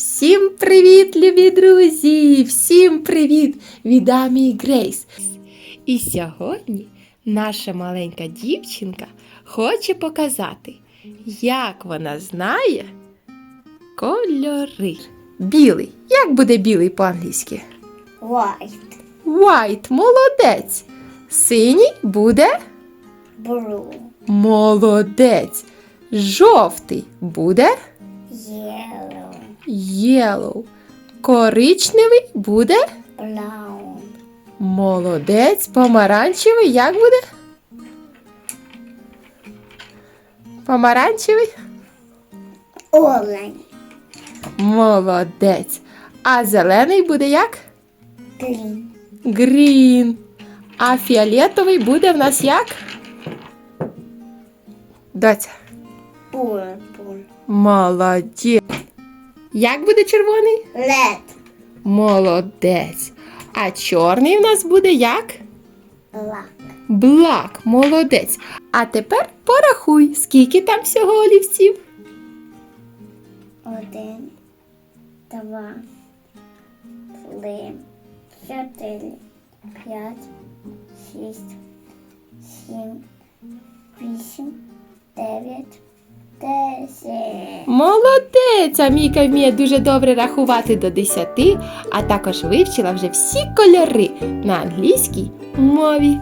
Всім привіт, любі друзі! Всім привіт від Амі Грейс. І сьогодні наша маленька дівчинка хоче показати, як вона знає кольори. Білий. Як буде білий по-англійськи? White, White, молодець. Синій буде blue, молодець. Жовтий буде yellow, yellow. Коричневий буде brown, молодець. Помаранчевий як буде? Помаранчевий? orange, Молодець. А зелений буде як? green, Green. А фіолетовий буде в нас як? Доця. purple, Молодець. Як буде червоний? red, Молодець. А чорний в нас буде як? black, Блак, молодець. А тепер порахуй, скільки там всього олівців. один, два, три, чотири, п'ять, шість, сім, вісім, дев'ять, десять. Молодець! Амійка вміє дуже добре рахувати до десяти, а також вивчила вже всі кольори на англійській мові.